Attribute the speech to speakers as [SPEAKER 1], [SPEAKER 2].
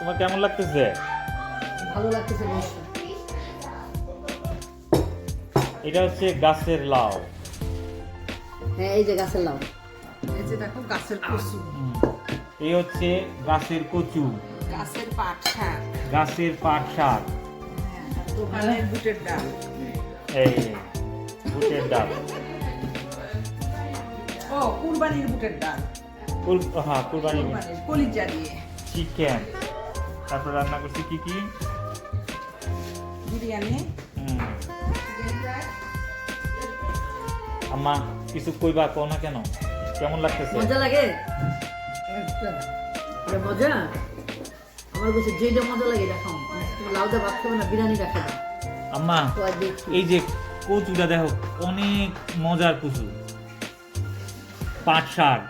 [SPEAKER 1] তোমার কেমন লাগতেছে?
[SPEAKER 2] ভালো লাগতেছে বেশ।
[SPEAKER 1] এটা হচ্ছে গাছের লাউ।
[SPEAKER 2] হ্যাঁ এই যে গাছের লাউ।
[SPEAKER 3] এই যে দেখো গাছের কচু।
[SPEAKER 1] এই হচ্ছে গাছের কচু।
[SPEAKER 3] গাছের পাট শাক।
[SPEAKER 1] গাছের পাট শাক।
[SPEAKER 3] হ্যাঁ, দোকানের বুটের ডাল।
[SPEAKER 1] এই বুটের ডাল।
[SPEAKER 3] ও কুরবানির বুটের ডাল।
[SPEAKER 1] কুল হ্যাঁ
[SPEAKER 3] কুরবানির কলিজা দিয়ে।
[SPEAKER 1] চিকেন। তারপর রান্না করছি কি কি?
[SPEAKER 3] বিরিয়ানি।
[SPEAKER 1] আম্মা কিছু কইবা কও না কেন? কেমন লাগতেছে?
[SPEAKER 2] মজা লাগে? এটা মজা? আমার কাছে যেটা মজা লাগে এটা খাও। তুমি লাউ দিয়ে ভাত খাবে না বিরিয়ানি রাখে
[SPEAKER 1] আম্মা এই যে কচুটা দেখো অনেক মজার কচু। পাট শাক।